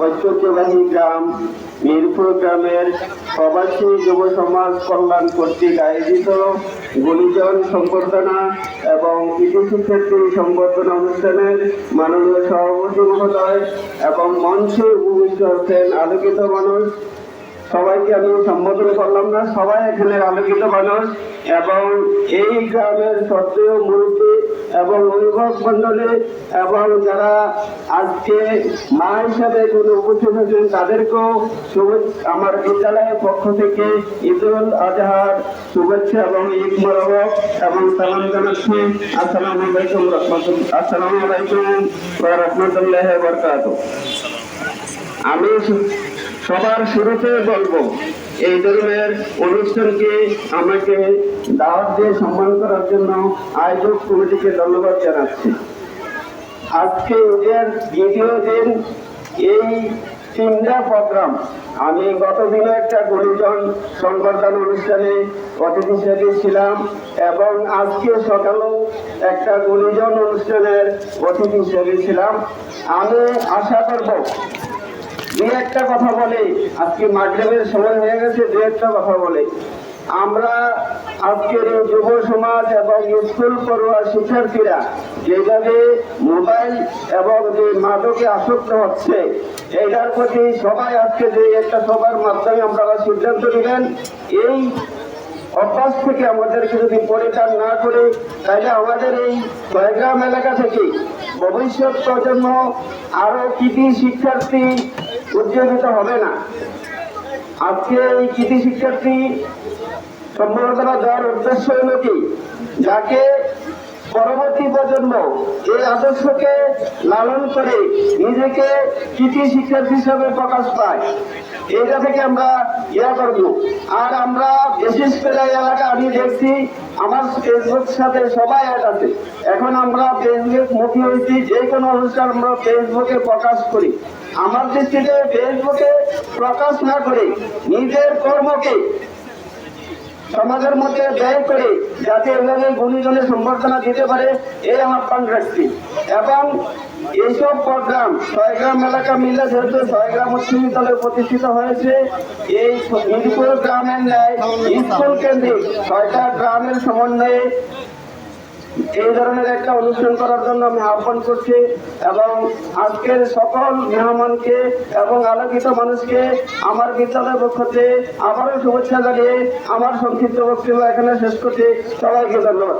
ঐতিহ্যবাহী গ্রাম মিরপুর গ্রামের প্রবাসী যুব সমাজ কল্যাণ কর্তৃক আয়োজিত গুলিজন সম্বর্ধনা এবং কৃষি শিক্ষার্থী সম্বর্ধনা অনুষ্ঠানের মাননীয় সভাপতি মহোদয় এবং মঞ্চে উপবিষ্ট আছেন আলোকিত মানুষ সবাইকে আমি সম্বোধন করলাম না। সবাই এখানে আলোকিত মানুষ এবং এই গ্রামের সত্ত্বেও মুরব্বী এবং অভিভাবক মন্ডলী এবং যারা আজকে মা হিসাবে এখানে উপস্থিত হয়েছেন তাদেরকেও আমার বিদ্যালয়ের পক্ষ থেকে ঈদুল আজহার শুভেচ্ছা এবং ঈদ মোবারক এবং সালাম জানাচ্ছি। আসসালামু আলাইকুম রহমতুল্লাহ আসসালামু আলাইকুম রাহমাতুল্লাহি ওয়া বারাকাতুহু। আমি সবার শুরুতে বলব, এই ধরনের অনুষ্ঠানকে আমাকে দাওয়াত দিয়ে সম্মান করার জন্য আয়োজক কমিটিকে ধন্যবাদ জানাচ্ছি। আজকে ওদের দ্বিতীয় দিন এই তিনটা প্রোগ্রাম। আমি গত দিনে একটা গুলিজন সংবর্ধনা অনুষ্ঠানে অতিথি হিসেবে ছিলাম এবং আজকে সকালেও একটা গুলিজন অনুষ্ঠানের অতিথি হিসেবে ছিলাম। আমি আশা করব দু একটা কথা বলে। আজকে মাগরেবের সময় হয়ে গেছে, দু একটা কথা বলে। আমরা আজকের এই যুব সমাজ এবং স্কুল পড়ুয়া শিক্ষার্থীরা যেভাবে মোবাইল এবং যে মাদকে আসক্ত হচ্ছে, এটার প্রতি সবাই আজকে যে একটা সবার মাধ্যমে আমরা সিদ্ধান্ত নেবেন। এই অভ্যাস থেকে আমাদেরকে যদি পরিত্রাণ না করে, তাহলে আমাদের এই জয়গ্রাম এলাকা থেকে ভবিষ্যৎ প্রজন্ম আরও কৃতি শিক্ষার্থী উজ্জীবিত হবে না। আজকে এই কৃতি শিক্ষার্থী সম্মাননা দেওয়ার উদ্দেশ্য হলো কি? যাকে পরবর্তী প্রজন্ম এই আদর্শকে লালন করে নিজেকে কৃতি শিক্ষার্থী হিসাবে প্রকাশ পায়। এটা থেকে আমরা ইয়া করব। আর আমরা বিশেষ করে এলাকা আমি দেখছি, আমার ফেসবুক সাথে সবাই আছে। এখন আমরা ফেসবুক মুখী হয়েছি, যে কোনো অনুষ্ঠান আমরা ফেসবুকে প্রকাশ করি। আমার দৃষ্টিতে ফেসবুকে প্রকাশ না করে নিজের কর্মকে সমাজের মধ্যে ব্যয় করে যাতে এভাবে গুণীজনের সম্বর্ধনা দিতে পারে এই আমার রাখছি এবং এইসব প্রোগ্রাম, ছয়গ্রাম এলাকা মিলে যেহেতু ছয়গ্রাম উচ্চ বিদ্যালয় প্রতিষ্ঠিত হয়েছে, এই মিরপুর গ্রামের ন্যায় স্কুল কেন্দ্রিক ছয়টা গ্রামের সমন্বয়ে এই ধরনের একটা অনুষ্ঠান করার জন্য আমি আহ্বান করছি এবং আজকের সকল মেহমানকে এবং আলোকিত মানুষকে আমার বিদ্যালয়ের পক্ষ থেকে আবারও শুভেচ্ছা জানিয়ে আমার সংক্ষিপ্ত বক্তব্য এখানে শেষ করছি। সবাইকে ধন্যবাদ।